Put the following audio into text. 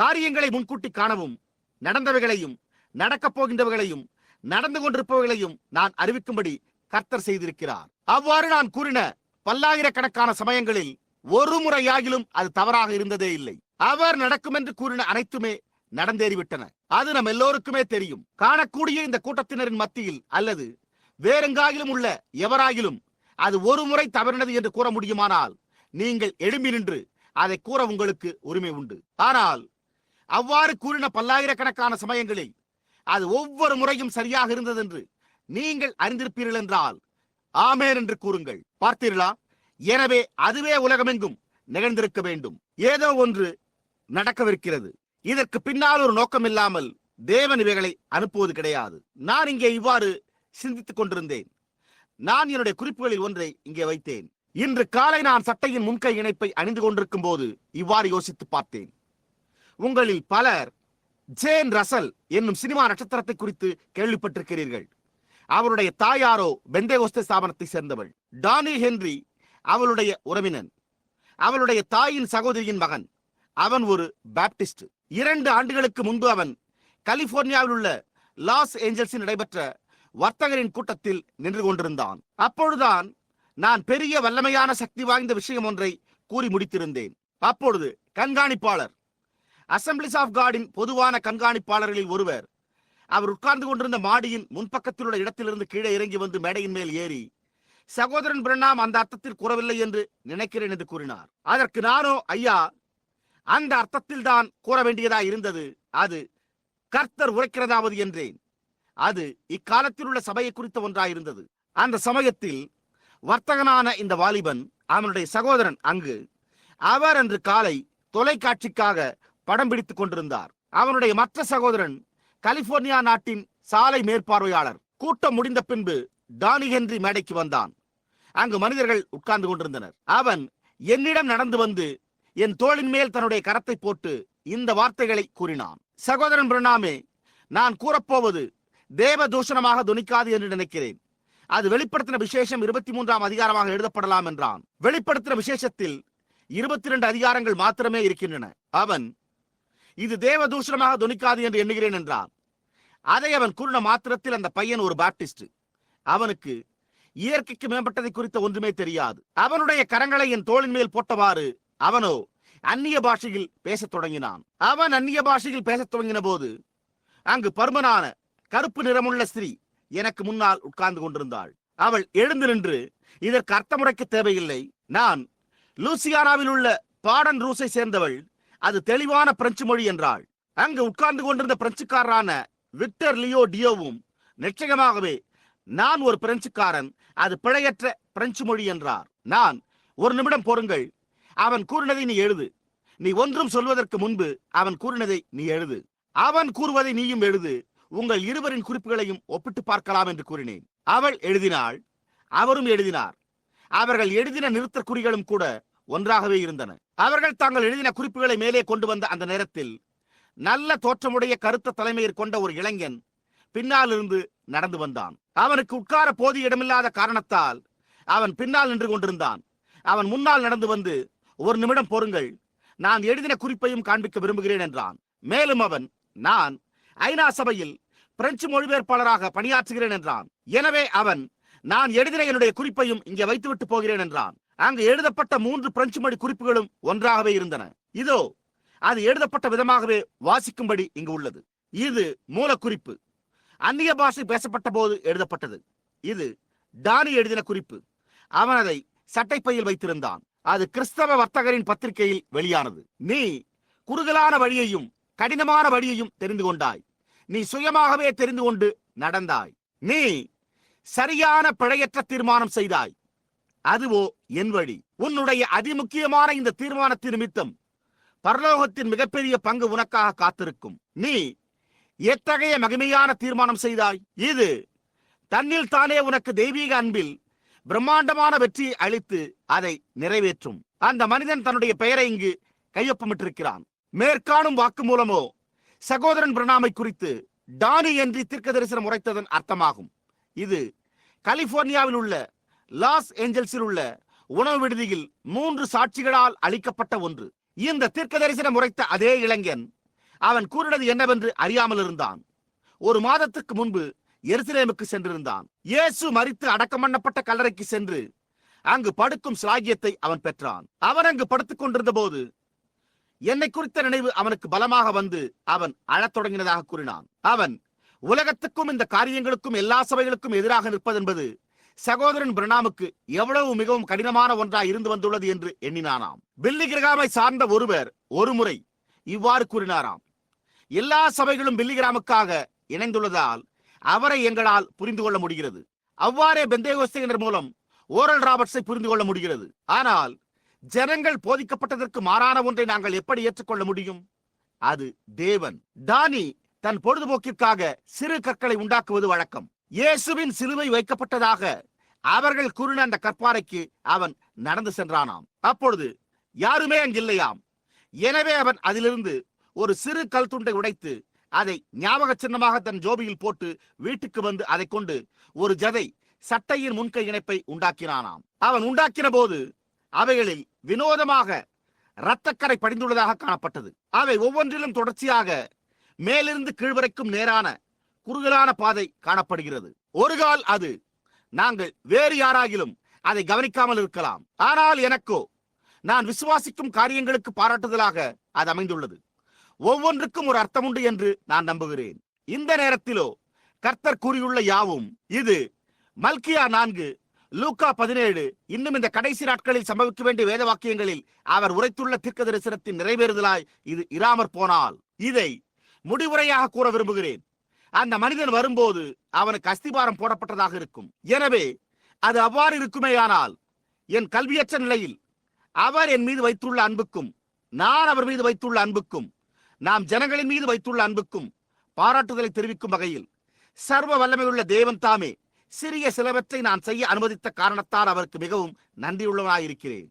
காரியங்களை முன்கூட்டி காணவும் நடந்தவைகளையும் நடக்கப் போகின்றவைகளையும் நடந்து கொண்டிருப்பவர்களையும் நான் அறிவிக்கும்படி கர்த்தர் செய்திருக்கிறார். அவ்வாறு நான் கூறின பல்லாயிரக்கணக்கான சமயங்களில் ஒரு முறையாகிலும் அது தவறாக இருந்ததே இல்லை. அவர் நடக்கும் என்று கூறின அனைத்துமே நடந்தேறிவிட்டன. அது நம் எல்லோருக்குமே தெரியும். காணக்கூடிய இந்த கூட்டத்தினரின் மத்தியில் அல்லது வேறெங்காகிலும் உள்ள எவராகிலும் அது ஒரு முறை தவறினது என்று கூற முடியுமானால் நீங்கள் எழும்பி நின்று அதை கூற உங்களுக்கு உரிமை உண்டு. ஆனால் அவ்வாறு கூறின பல்லாயிரக்கணக்கான சமயங்களில் அது ஒவ்வொரு முறையும் சரியாக இருந்தது என்று நீங்கள் அறிந்திருப்பீர்கள் என்றால் ஆமேன் என்று கூறுங்கள். பார்த்தீர்களா? எனவே அதுவே உலகமெங்கும் நிகழ்ந்திருக்க வேண்டும். ஏதோ ஒன்று நடக்கவிருக்கிறது. இதற்கு பின்னால் ஒரு நோக்கம் இல்லாமல் தேவன் இவைகளை அனுப்புவது கிடையாது. நான் இங்கே இவ்வாறு சிந்தித்துக் கொண்டிருந்தேன். நான் என்னுடைய குறிப்புகளில் ஒன்றை இங்கே வைத்தேன். இன்று காலை நான் சட்டையின் முன்கை இணைப்பை அணிந்து கொண்டிருக்கும் போது இவ்வாறு யோசித்து பார்த்தேன். உங்களில் பலர் ஜேன் ரசல் என்னும் சினிமா நட்சத்திரத்தை குறித்து கேள்விப்பட்டிருக்கிறீர்கள். அவருடைய தாயாரோ பெந்தேகோஸ்தே ஸ்தாபனத்தை சேர்ந்தவள். டானி ஹென்றி அவளுடைய உறவினன். அவளுடைய தாயின் சகோதரியின் மகன். அவன் ஒரு பேப்டிஸ்ட். இரண்டு ஆண்டுகளுக்கு முன்பு அவன் கலிபோர்னியாவில் உள்ள லாஸ் ஏஞ்சல்ஸில் நடைபெற்ற வர்த்தகரின் கூட்டத்தில் நின்று கொண்டிருந்தான். அப்பொழுதுதான் நான் பெரிய வல்லமையான சக்தி வாய்ந்த விஷயம் ஒன்றை கூறி முடித்திருந்தேன். அப்பொழுது கண்காணிப்பாளர் அசம்பிளிஸ் ஆஃப் காடின் பொதுவான கண்காணிப்பாளர்களில் ஒருவர். அவர் உட்கார்ந்து கொண்டிருந்த மாடியின் முன்பக்கத்தில் உள்ள இடத்திலிருந்து கீழே இறங்கி வந்து மேடையின் மேல் ஏறி சகோதரன் பிரணாம் அந்த அர்த்தத்தில் கூறவில்லை என்று நினைக்கிறேன் என்று கூறினார். அதற்கு நானோ ஐயா அந்த அர்த்தத்தில் தான் கூற வேண்டியதா இருந்தது. அது கர்த்தர் உரைக்கிறதாவது என்றேன். அது இக்காலத்தில் உள்ள சபையை குறித்த ஒன்றாயிருந்தது அந்த சமயத்தில் வர்த்தகனான இந்த வாலிபன் அவனுடைய சகோதரன் அங்கு அவர் அன்று காலை தொலைக்காட்சிக்காக படம் பிடித்துக் கொண்டிருந்தார். அவனுடைய மற்ற சகோதரன் கலிபோர்னியா நாட்டின் சாலை மேற்பார்வையாளர். கூட்டம் முடிந்த பின்பு டானி ஹென்றி மேடைக்கு வந்தான். அங்கு மனிதர்கள் உட்கார்ந்து கொண்டிருந்தனர். அவன் என்னிடம் நடந்து வந்து என் தோளின் மேல் தன்னுடைய கரத்தை போட்டு இந்த வார்த்தைகளை கூறினான். சகோதரன் பிரணாமே நான் கூறப்போவது தேவ தூஷணமாக துணிக்காது என்று நினைக்கிறேன். அது வெளிப்படுத்தின விசேஷம் இருபத்தி மூன்றாம் அதிகாரமாக எழுதப்படலாம் என்றான். வெளிப்படுத்தின விசேஷத்தில் இருபத்தி இரண்டு அதிகாரங்கள் மாத்திரமே இருக்கின்றன. அவன் இது தேவ தூஷணமாக துணிக்காது என்று எண்ணுகிறேன் என்றான். அதை அவன் கூறின மாத்திரத்தில் அந்த பையன் ஒரு பாப்டிஸ்ட் அவனுக்கு இயற்கைக்கு மேம்பட்டதை குறித்த ஒன்றுமே தெரியாது. அவனுடைய கரங்களை என் தோளின் மேல் போட்டவாறு அவனோ அந்நிய பாஷையில் பேசத் தொடங்கினான். அவன் அந்நிய பாஷையில் பேசத் தொடங்கின போது அங்கு பருமனான கருப்பு நிறமுள்ள ஸ்திரீ எனக்கு முன்னால் உட்கார்ந்து கொண்டிருந்தாள். அவள் எழுந்து நின்று இதற்கு அர்த்தமுறைக்க தேவையில்லை. நான் லூசியானாவில் உள்ள பாடன் ரூஸை சேர்ந்தவள். அது தெளிவான பிரெஞ்சு மொழி என்றாள். அங்கு உட்கார்ந்து கொண்டிருந்த பிரெஞ்சுக்காரரான விக்டர் லியோ டியோவும் நிச்சயமாகவே நான் ஒரு பிரெஞ்சுக்காரன் அது பிழையற்ற பிரெஞ்சு மொழி என்றார். நான் ஒரு நிமிடம் பொறுங்கள் அவன் கூறினதை நீ எழுது. நீ ஒன்றும் சொல்வதற்கு முன்பு அவன் கூறினதை நீ எழுது. அவன் கூறுவதை நீயும் எழுது. உங்கள் இருவரின் குறிப்புகளையும் ஒப்பிட்டு பார்க்கலாம் என்று கூறினேன். அவள் எழுதினாள். அவரும் எழுதினார். அவர்கள் எழுதின நிறுத்தக் குறிகளும் கூட ஒன்றாகவே இருந்தன. அவர்கள் தாங்கள் எழுதின குறிப்புகளை மேலே கொண்டு வந்த அந்த நேரத்தில் நல்ல தோற்றமுடைய கருத்த தலைமையில் கொண்ட ஒரு இளைஞன் பின்னால் இருந்து நடந்து வந்தான். அவனுக்கு உட்கார போதிய இடமில்லாத காரணத்தால் அவன் பின்னால் நின்று கொண்டிருந்தான். அவன் முன்னால் நடந்து வந்து ஒரு நிமிடம் பொறுங்கள் நான் எழுதின குறிப்பையும் காண்பிக்க விரும்புகிறேன் என்றான். மேலும் அவன் நான் ஐநா சபையில் பிரெஞ்சு மொழிபெயர்ப்பாளராக பணியாற்றுகிறேன் என்றான். எனவே அவன் நான் எழுதின என்னுடைய குறிப்பையும் இங்கே வைத்துவிட்டு போகிறேன் என்றான். அங்கு எழுதப்பட்ட மூன்று பிரெஞ்சு மொழி குறிப்புகளும் ஒன்றாகவே இருந்தன. இதோ அது எழுதப்பட்ட விதமாகவே வாசிக்கும்படி இங்கு உள்ளது. இது மூலக்குறிப்பு. அந்நிய பாஷை பேசப்பட்ட போது எழுதப்பட்டது. இது டானி எழுதின குறிப்பு. அவன் அதை சட்டைப்பையில் வைத்திருந்தான். அது கிறிஸ்தவ வர்த்தகரின் பத்திரிகையில் வெளியானது. நீ குறுகலான வழியையும் கடினமான வழியையும் தெரிந்து கொண்டாய். நீ சுயமாகவே தெரிந்து கொண்டு நடந்தாய். நீ சரியான பிழையற்ற தீர்மானம் செய்தாய். அதுவோ என் வழி. உன்னுடைய அதிமுக்கியமான இந்த தீர்மானத்தின் நிமித்தம் பரலோகத்தின் மிகப்பெரிய பங்கு உனக்காக காத்திருக்கும். நீ எத்தகைய மகிமையான தீர்மானம் செய்தாய்? இது தன்னில் தானே உனக்கு தெய்வீக அன்பில் பிரம்மாண்டமான வெற்றியை அளித்து அதை நிறைவேற்றும். அந்த மனிதன் தன்னுடைய பெயரை இங்கு கையொப்பமிட்டிருக்கிறான். மேற்காணும் வாக்கு மூலமோ சகோதரன் பிரணாமை குறித்து டானி என்று தீர்க்க தரிசனம் உரைத்ததன் அர்த்தமாகும். இது கலிபோர்னியாவில் உள்ள லாஸ் ஏஞ்சல்ஸில் உள்ள உணவு விடுதியில் மூன்று சாட்சிகளால் அளிக்கப்பட்ட ஒன்று. இந்த தீர்க்க தரிசனம் உரைத்த அதே இளைஞன் அவன் கூறினது என்னவென்று அறியாமல் இருந்தான். ஒரு மாதத்துக்கு முன்பு எருசலேமுக்கு சென்றிருந்தான். இயேசு மரித்து அடக்கம் பண்ணப்பட்ட கல்லறைக்கு சென்று அங்கு படுக்கும் சிலாகியத்தை அவன் பெற்றான். அவன் அங்கு படுத்துக் கொண்டிருந்த போது என்னை குறித்த நினைவு அவனுக்கு பலமாக வந்து அவன் அழத் தொடங்கினதாக கூறினான். அவன் உலகத்துக்கும் இந்த காரியங்களுக்கும் எல்லா சபைகளுக்கும் எதிராக நிற்பதென்பது சகோதரன் பிரணாமுக்கு எவ்வளவு மிகவும் கடினமான ஒன்றாய் இருந்து வந்துள்ளது என்று எண்ணினானாம். பில்லி கிரகாமை சார்ந்த ஒருவர் ஒருமுறை இவ்வாறு கூறினாராம். எல்லா சபைகளும் பில்லிகிராமுக்காக இணைந்துள்ளதால் அவரை எங்களால் புரிந்து கொள்ள முடிகிறது. அவ்வாறே பெந்தேகோஸ்தையினர் மூலம் ஓரல் ராபர்ட்ஸை புரிந்து கொள்ள முடிகிறது. ஆனால் ஜனங்கள் போதிக்கப்பட்டதற்கு மாறான ஒன்றை நாங்கள் எப்படி ஏற்றுக்கொள்ள முடியும்? அது தேவன். தானி தன் பொழுதுபோக்கிற்காக சிறு கற்களை உண்டாக்குவது வழக்கம். இயேசுவின் சிலுவை வைக்கப்பட்டதாக அவர்கள் கூறின அந்த கற்பாறைக்கு அவன் நடந்து சென்றானாம். அப்பொழுது யாருமே அங்கில்லையாம். எனவே அவன் அதிலிருந்து ஒரு சிறு கல் துண்டை உடைத்து அதை ஞாபக சின்னமாக தன் ஜோபியில் போட்டு வீட்டுக்கு வந்து அதை கொண்டு ஒரு ஜதை சட்டையின் முன்கை இணைப்பை உண்டாக்கினானாம். அவன் உண்டாக்கின போது அவைகளில் வினோதமாக இரத்தக்கரை படிந்துள்ளதாக காணப்பட்டது. அவை ஒவ்வொன்றிலும் தொடர்ச்சியாக மேலிருந்து கீழ்வரைக்கும் நேரான குறுகலான பாதை காணப்படுகிறது. ஒரு கால் அது நாங்கள் வேறு யாராகிலும் அதை கவனிக்காமல் இருக்கலாம். ஆனால் எனக்கோ நான் விசுவாசிக்கும் காரியங்களுக்கு பாராட்டுதலாக அது அமைந்துள்ளது. ஒவ்வொன்றுக்கும் ஒரு அர்த்தம் உண்டு என்று நான் நம்புகிறேன். இந்த நேரத்திலோ கர்த்தர் கூறியுள்ள யாவும் இது. மல்கியா நான்கு லூக்கா பதினேழு இன்னும் இந்த கடைசி நாட்களில் சம்பவிக்க வேண்டிய வேத வாக்கியங்களில் அவர் உரைத்துள்ள தீர்க்க தரிசனத்தின் நிறைவேறுதலாய் இது இராமற் போனால். இதை முடிவுரையாக கூற விரும்புகிறேன். அந்த மனிதன் வரும்போது அவனுக்கு அஸ்திபாரம் போடப்பட்டதாக இருக்கும். எனவே அது அவ்வாறு இருக்குமேயானால் என் கல்வியற்ற நிலையில் அவர் என் மீது வைத்துள்ள அன்புக்கும் நான் அவர் மீது வைத்துள்ள அன்புக்கும் நாம் ஜனங்களின் மீது வைத்துள்ள அன்புக்கும் பாராட்டுதலை தெரிவிக்கும் வகையில் சர்வ வல்லமையுள்ள தேவன் தாமே சிறிய சிலவற்றை நான் செய்ய அனுமதித்த காரணத்தால் அவருக்கு மிகவும் நன்றியுள்ளவனாயிருக்கிறேன்.